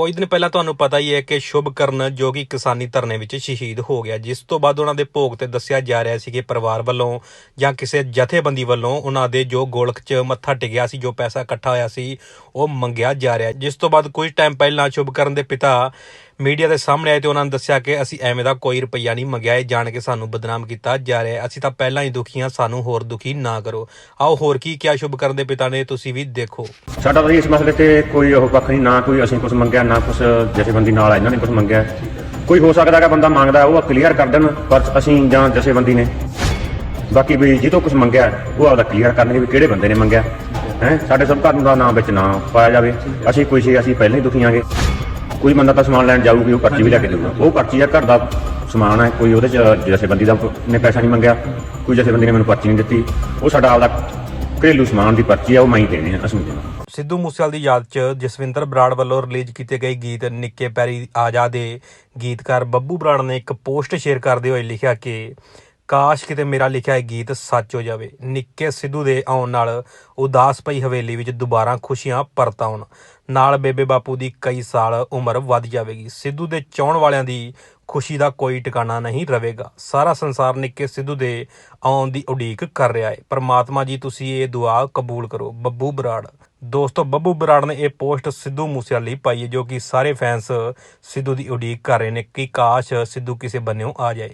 ਕੁਝ ਦਿਨ ਪਹਿਲਾਂ ਤੁਹਾਨੂੰ ਪਤਾ ਹੀ ਹੈ ਕਿ ਸ਼ੁਭਕਰਨ ਜੋ ਕਿ ਕਿਸਾਨੀ ਧਰਨੇ ਵਿੱਚ ਸ਼ਹੀਦ ਹੋ ਗਿਆ। ਜਿਸ ਤੋਂ ਬਾਅਦ ਉਹਨਾਂ ਦੇ ਭੋਗ ਤੇ ਦੱਸਿਆ ਜਾ ਰਿਹਾ ਸੀ ਕਿ ਪਰਿਵਾਰ ਵੱਲੋਂ ਜਾਂ ਕਿਸੇ ਜਥੇਬੰਦੀ ਵੱਲੋਂ ਉਹਨਾਂ ਦੇ ਜੋ ਗੋਲਕ 'ਚ ਮੱਥਾ ਟਿਕਿਆ ਸੀ, ਜੋ ਪੈਸਾ ਇਕੱਠਾ ਹੋਇਆ ਸੀ, ਉਹ ਮੰਗਿਆ ਜਾ ਰਿਹਾ। ਜਿਸ ਤੋਂ ਬਾਅਦ ਕੁਝ ਟਾਈਮ ਪਹਿਲਾਂ ਸ਼ੁਭਕਰਨ ਦੇ ਪਿਤਾ ਮੀਡੀਆ ਦੇ ਸਾਹਮਣੇ ਆਏ ਤੇ ਉਹਨਾਂ ਨੇ ਦੱਸਿਆ ਕਿ ਅਸੀਂ ਐਵੇਂ ਦਾ ਕੋਈ ਰੁਪਈਆ ਨਹੀਂ ਮੰਗਿਆ। ਇਹ ਜਾਣ ਕੇ ਸਾਨੂੰ ਬਦਨਾਮ ਕੀਤਾ ਜਾ ਰਿਹਾ ਹੈ। ਅਸੀਂ ਤਾਂ ਪਹਿਲਾਂ ਹੀ ਦੁਖੀ ਹਾਂ, ਸਾਨੂੰ ਹੋਰ ਦੁਖੀ ਨਾ ਕਰੋ। ਆਓ, ਹੋਰ ਕੀ ਕਿਹਾ ਸ਼ੁਭਕਰਨ ਦੇ ਪਿਤਾ ਨੇ, ਤੁਸੀਂ ਵੀ ਦੇਖੋ। ਸਾਡਾ ਤਾਂ ਇਸ ਮਸਲੇ ਤੇ ਕੋਈ ਉਹ ਪੱਖ ਨਹੀਂ, ਨਾ ਕੋਈ ਅਸੀਂ ਕੁਝ ਮੰਗਿਆ, ਨਾ ਕੁਝ ਜਥੇਬੰਦੀ ਨਾਲ ਇਹਨਾਂ ਨੇ ਕੁਝ ਮੰਗਿਆ। ਕੋਈ ਹੋ ਸਕਦਾ ਹੈਗਾ ਬੰਦਾ ਮੰਗਦਾ, ਉਹ ਕਲੀਅਰ ਕਰ ਦੇਣ, ਪਰ ਅਸੀਂ ਜਾਂ ਜਥੇਬੰਦੀ ਨੇ। ਬਾਕੀ ਵੀ ਜਿਹਤੋਂ ਕੁਝ ਮੰਗਿਆ, ਉਹ ਆਪਦਾ ਕਲੀਅਰ ਕਰਨਗੇ ਵੀ ਕਿਹੜੇ ਬੰਦੇ ਨੇ ਮੰਗਿਆ। ਹੈ? ਸਾਡੇ ਸਭ ਘਰ ਦਾ ਨਾਮ ਵਿੱਚ ਨਾ ਪਾਇਆ ਜਾਵੇ। ਅਸੀਂ ਕੋਈ ਸੀ, ਅਸੀਂ ਪਹਿਲਾਂ ਹੀ ਦੁਖੀਆਂਗੇ ਕੋਈ ਬੰਦਾ ਤਾਂ ਸਮਾਨ ਲੈਣ ਜਾਊਗੀ, ਉਹ ਪਰਚੀ ਵੀ ਲੈ ਕੇ ਦੇਊਗਾ। ਉਹ ਪਰਚੀ ਆ, ਘਰ ਦਾ ਸਮਾਨ ਹੈ ਕੋਈ ਉਹਦੇ ਚ ਜਥੇਬੰਦੀ ਦਾ ਨੇ ਪੈਸਾ ਨਹੀਂ ਮੰਗਿਆ, ਕੋਈ ਜਥੇਬੰਦੀ ਨੇ ਮੈਨੂੰ ਪਰਚੀ ਨਹੀਂ ਦਿੱਤੀ। ਉਹ ਸਾਡਾ ਆਪਦਾ ਘਰੇਲੂ ਸਮਾਨ ਦੀ ਪਰਚੀ ਆ, ਉਹ ਮੈਂ ਹੀ ਦੇਣੀ ਆ, ਅਸੀਂ ਨਹੀਂ ਦੇਣਾ। ਸਿੱਧੂ ਮੂਸੇਵਾਲ ਦੀ ਯਾਦ 'ਚ ਜਸਵਿੰਦਰ ਬਰਾੜ ਵੱਲੋਂ ਰਿਲੀਜ਼ ਕੀਤੇ ਗਏ ਗੀਤ ਨਿੱਕੇ ਪੈਰੀ ਆਜਾ ਦੇ ਗੀਤਕਾਰ ਬੱਬੂ ਬਰਾੜ ਨੇ ਇੱਕ ਪੋਸਟ ਸ਼ੇਅਰ ਕਰਦੇ ਹੋਏ ਲਿਖਿਆ ਕਿ ਕਾਸ਼ ਕਿਤੇ ਮੇਰਾ ਲਿਖਿਆ ਇਹ ਗੀਤ ਸੱਚ ਹੋ ਜਾਵੇ। ਨਿੱਕੇ ਸਿੱਧੂ ਦੇ ਆਉਣ ਨਾਲ ਉਦਾਸ ਪਈ ਹਵੇਲੀ ਵਿੱਚ ਦੁਬਾਰਾ ਖੁਸ਼ੀਆਂ ਪਰਤ ਆਉਣ ਨਾਲ ਬੇਬੇ ਬਾਪੂ ਦੀ ਕਈ ਸਾਲ ਉਮਰ ਵੱਧ ਜਾਵੇਗੀ। ਸਿੱਧੂ ਦੇ ਚਾਹਣ ਵਾਲਿਆਂ ਦੀ ਖੁਸ਼ੀ ਦਾ ਕੋਈ ਟਿਕਾਣਾ ਨਹੀਂ ਰਹੇਗਾ। ਸਾਰਾ ਸੰਸਾਰ ਨਿੱਕੇ ਸਿੱਧੂ ਦੇ ਆਉਣ ਦੀ ਉਡੀਕ ਕਰ ਰਿਹਾ ਹੈ। ਪਰਮਾਤਮਾ ਜੀ, ਤੁਸੀਂ ਇਹ ਦੁਆ ਕਬੂਲ ਕਰੋ। ਬੱਬੂ ਬਰਾੜ। ਦੋਸਤੋ, ਬੱਬੂ ਬਰਾੜ ਨੇ ਇਹ ਪੋਸਟ ਸਿੱਧੂ ਮੂਸੇਵਾਲੇ ਲਈ ਪਾਈ ਹੈ, ਜੋ ਕਿ ਸਾਰੇ ਫੈਨਸ ਸਿੱਧੂ ਦੀ ਉਡੀਕ ਕਰ ਰਹੇ ਨੇ ਕਿ ਕਾਸ਼ ਸਿੱਧੂ ਕਿਸੇ ਬੰਨਿਓ ਆ ਜਾਏ।